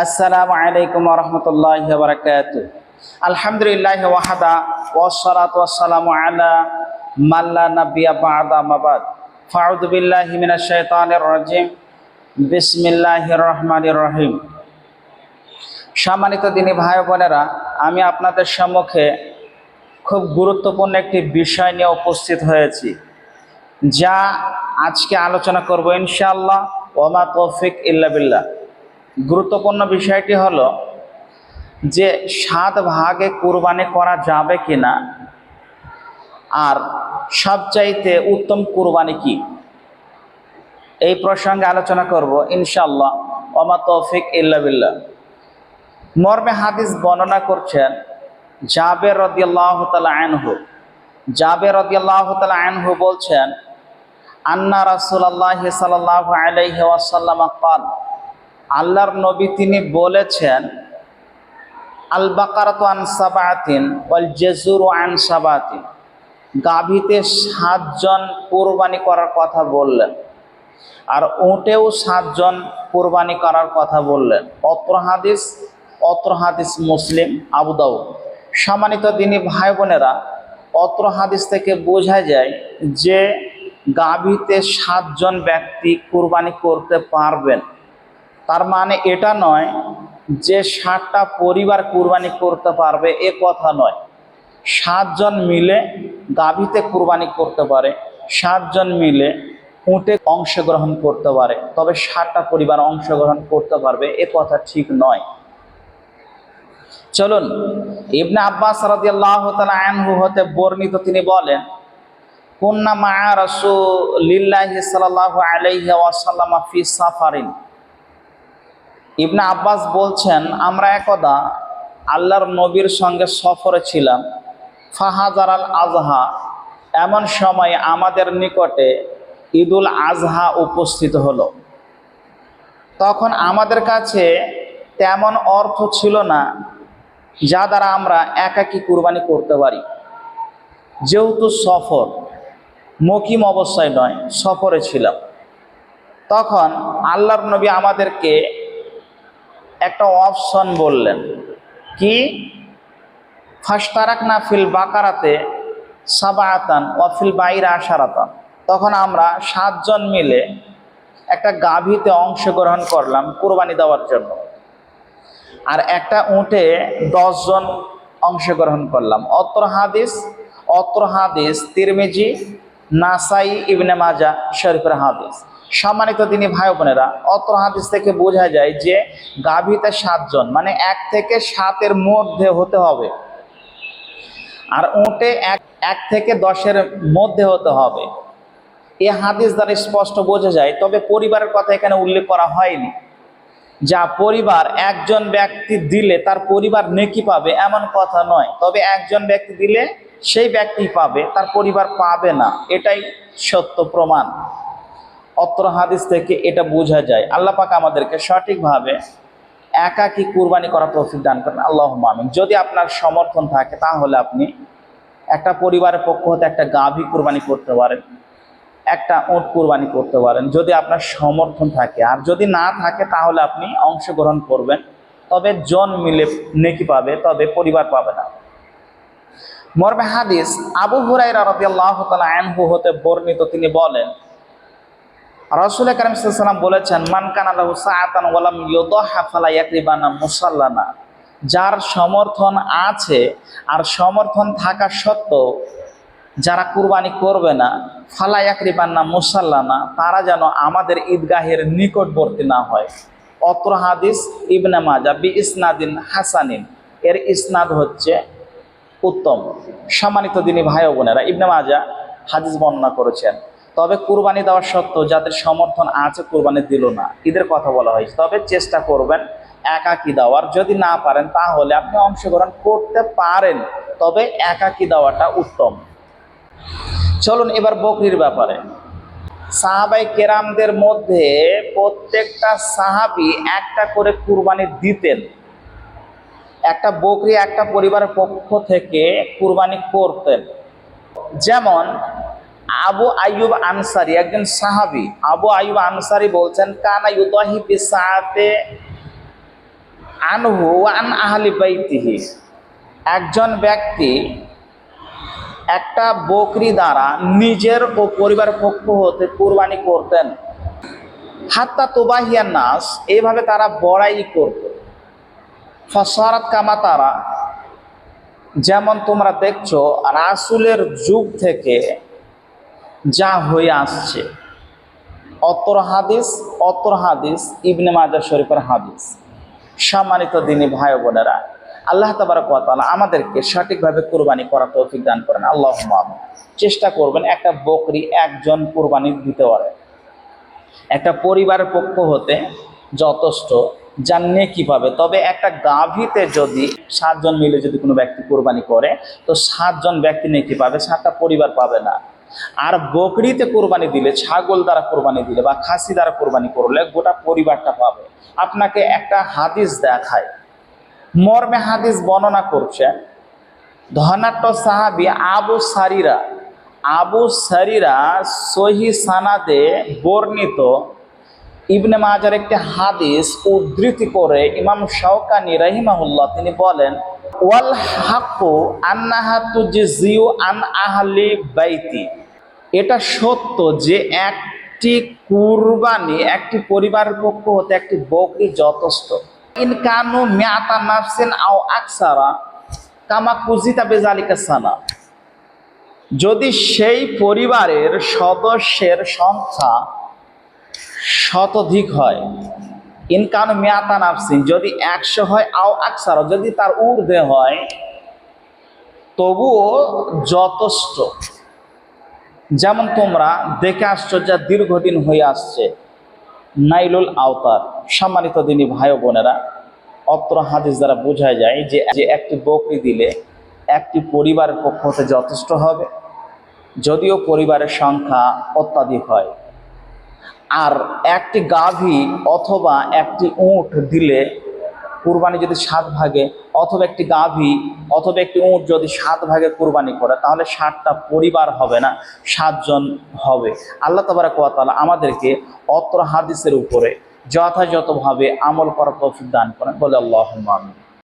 আসসালামু আলাইকুম রহমতুল্লাহ বারকাত আলহামদুলিল্লাহ ওয়াহাদা ওয়াসসালাতু ওয়াসসালামু আলা মাল্লা নাবিয়া বাদা মাবাদ ফাউযু বিল্লাহি মিনাশ শাইতানির রাজিম। বিসমিল্লাহির রহমানির রহিম। সম্মানিত দিনী ভাই বোনেরা, আমি আপনাদের সম্মুখে খুব গুরুত্বপূর্ণ একটি বিষয় নিয়ে উপস্থিত হয়েছি, যা আজকে আলোচনা করব ইনশাআল্লাহ। ওমা তৌফিক ইল্লা বিল্লাহ। গুরুত্বপূর্ণ বিষয়টি হলো যে সাত ভাগে কুরবানি করা যাবে কিনা, আর সবচাইতে উত্তম কুরবানি কি? এই প্রসঙ্গে আলোচনা করব, ইনশাআল্লাহ। ওমা তৌফিক ইল্লা বিল্লাহ। মর্মে হাদিস বর্ণনা করছেন, জাবের রদিয়াল্লাহ তালা আনহু। জাবের রদিয়াল্লাহ তালা আনহু বলছেন, আন্না রাসুলাল্লাহ সাল্লাহ আলাইহি ওয়াসাল্লাম আল্লাহর নবী তিনি বলেছেন আল বাকারাত আন সাবাতিন ওয়াল জেজুর আন সাবাতিন। গাভীতে সাতজন কোরবানি করার কথা বললেন আর উঁটেও সাতজন কোরবানি করার কথা বললেন। অত্র হাদিস অত্র হাদিস মুসলিম, আবু দাউদ। সম্মানিত দিনী ভাই বোনেরা, অত্র হাদিস থেকে বোঝা যায় যে গাভীতে সাতজন ব্যক্তি কোরবানি করতে পারবেন। তার মানে এটা নয় যে ষাটটা পরিবার কোরবানি করতে পারবে, এ কথা নয়। সাতজন মিলে গাভীতে কোরবানি করতে পারে, সাতজন মিলে উঁটে অংশগ্রহণ করতে পারে, তবে ষাটটা পরিবার অংশগ্রহণ করতে পারবে, এ কথা ঠিক নয়। চলুন, ইবনে আব্বাস রাদিয়াল্লাহু তাআলা আনহু হতে বর্ণিত তিনি বলেন, কুন্না মা রাসূলিল্লাহি সাল্লাল্লাহু আলাইহি ওয়াসাল্লাম ফি সাফারিন। ইবনে আব্বাস বলছেন, আমরা একদা আল্লাহর নবীর সঙ্গে সফরে ছিলাম। ফাহাজার আল আজহা, এমন সময় আমাদের নিকটে ঈদুল আজহা উপস্থিত হলো। তখন আমাদের কাছে তেমন অর্থ ছিল না, যা দ্বারা আমরা একাকী কুরবানি করতে পারি। যেহেতু সফর, মকিম অবস্থায় নয়, সফরে ছিলাম। তখন আল্লাহর নবী আমাদেরকে একটা অপশন বললেন। কি? ফাস্তারাক না ফিল বাকারাতে সাবায়াতান অফিল বাইরে আশারাতান। তখন আমরা সাতজন মিলে একটা গাভীতে অংশগ্রহণ করলাম কোরবানি দেওয়ার জন্য। আর একটা উঠে দশজন অংশগ্রহণ করলাম। অত্র হাদিস অত্র হাদিস তিরমিজি, নাসাই, ইবনে মাজা, শরীফের হাদিস। সম্মানিত তিনি ভাই বোনেরা, অত্র হাদিস থেকে বোঝা যায় যে গাভীতে সাতজন মানে এক থেকে সাতের মধ্যে হতে হবে। আর উঁটে এক এক থেকে দশের মধ্যে হতে হবে। এ হাদিস দ্বারা স্পষ্ট বোঝা যায়, তবে পরিবারের কথা এখানে উল্লেখ করা হয়নি। যা পরিবার একজন ব্যক্তি দিলে তার পরিবার নেকি পাবে এমন কথা নয়, তবে একজন ব্যক্তি দিলে সেই ব্যক্তি পাবে, তার পরিবার পাবে না। এটাই সত্য প্রমাণ। অত্র হাদিস থেকে এটা বোঝা যায়। আল্লাহ পাক আমাদেরকে সঠিকভাবে একাকি কুরবানি করা তৌফিক দান করেন। আল্লাহ আমিন। যদি আপনার সমর্থন থাকে, তাহলে আপনি একটা পরিবারের পক্ষ হতে একটা গাভী কুরবানি করতে পারেন, একটা ওট কুরবানি করতে পারেন। যদি আপনার সমর্থন থাকে, আর যদি না থাকে, তাহলে আপনি অংশগ্রহণ করবেন। তবে জন মিলে নেকি পাবে, তবে পরিবার পাবে না। মর্মে হাদিস, আবু হুরাইরা রাদিয়াল্লাহু তাআলা আনহু হতে বর্ণিত, তিনি বলেন রাসূল কারীম বলেছেন, মান কানা লাহু সাআতান ওয়ালাম মুসাল্লানা। যার সমর্থন আছে আর সমর্থন থাকা সত্ত্বেও যারা কুরবানি করবে না, ফালা ইয়াকরিবান্না মুসাল্লানা, তারা যেন আমাদের ঈদগাহের নিকটবর্তী না হয়। অত্র হাদিস ইবনে মাজা বি ইসনাদিন হাসানিন। এর ইসনাদ হচ্ছে উত্তম। সম্মানিত দিনী ভাই বোনেরা, ইবনে মাজা হাদিস বর্ণনা করেছেন। তবে কুরবানি দেওয়ার সত্ত্বেও যাদের সমর্থন আছে কুরবানি দিল না। ঈদের কথা বলা হয়েছে। তবে চেষ্টা করবেন একাকি দেওয়ার। যদি না পারেন, তাহলে আপনি অংশগ্রহণ করতে পারেন। তবে একাকি দেওয়াটা উত্তম। চলুন এবার বকরির ব্যাপারে। সাহাবাই কেরামদের মধ্যে প্রত্যেকটা সাহাবি একটা করে কুরবানি দিতেন। একটা বকরি একটা পরিবারের পক্ষ থেকে কুরবানি করতেন। যেমন আবু আইয়ুব আনসারি, একজন সাহাবি। আবু আয়ুব আনসারি বলছেন, কানা ইউদাহি বিসাতে আনহু আন আহলি বাইতিহি। একজন ব্যক্তি একটা বকরি দ্বারা নিজের ও পরিবারের পক্ষ হতে কুরবানি করতেন। হাত্তা তোবাহিয়ার নাস এইভাবে তারা বড়াই করত। ফসরাত কামা তারা, যেমন তোমরা দেখছ, রাসুলের যুগ থেকে যা হয়ে আসছে। অত্র হাদিস, অতর হাদিস, ইবনে মাজার শরীফের হাদিস। সম্মানিত দিনী ভাই বোনেরা, আল্লাহ তাবারক আমাদেরকে সঠিকভাবে কুরবানি করার তৌফিক দান করেন। আল্লাহ চেষ্টা করবেন একটা বকরি একজন কুরবানি দিতে পারে। একটা পরিবারের পক্ষ হতে যথেষ্ট জাননে কি পাবে তবে একটা গাভীতে যদি সাতজন মিলে যদি কোনো ব্যক্তি কোরবানি করে, তো সাতজন ব্যক্তি নেকি পাবে সাতটা পরিবার পাবে না। আর বকরিতে কোরবানি দিলে, ছাগল দ্বারা কোরবানি দিলে বা খাসি দ্বারা কোরবানি করলে গোটা পরিবারটা পাবে। আপনাকে একটা হাদিস দেখায়। মর্মে হাদিস বর্ণনা করছে ধনাট্য সাহাবি আবু সারিরা আবু সারিরা সহি সানাদে বর্ণিত ইবনে মাজার একটি হাদিস উদ্ধৃতি করে ইমাম শাওকানি রহিমাহুল্লাহ তিনি বলেন, ওয়াল হাক্কু আন্নাহা তুজিউ আন আহলি বাইতি। এটা সত্য যে একটি কুরবানি, একটি পরিবারের পক্ষ হতে একটি বকরি যথেষ্ট। ইনকানু মিয়াতা নাফসিন আও আকসারা, কামা কুজিতা বেজালিকা সানা। যদি সেই পরিবারের সদস্যের সংখ্যা শতাধিক হয় ইনকান মিয়াতা নাফসিন, যদি একশো হয় আও আকসার, যদি তার ঊর্ধ্বে হয়, তবুও যথেষ্ট। যেমন তোমরা দেখে আসছো যা দীর্ঘদিন হয়ে আসছে। নাইলুল আওতার সম্মানিত দিনী ভাই বোনেরা, অত্র হাদিস দ্বারা বোঝা যায় যে যে একটি বকরি দিলে একটি পরিবারের পক্ষ হতে যথেষ্ট হবে, যদিও পরিবারের সংখ্যা অত্যাধিক হয়। আর একটি গাভী অথবা একটি উঁট দিলে কুরবানি যদি সাত ভাগে অথবা একটি গাভী অথবা একটি উঁট যদি সাত ভাগে কোরবানি করে, তাহলে ষাটটা পরিবার হবে না, সাতজন হবে। আল্লাহ তাবারাক তাআলা আমাদেরকে অত্র হাদিসের উপরে যথাযথভাবে আমল করার তৌফিক দান করেন। বলে আল্লাহ আমিন।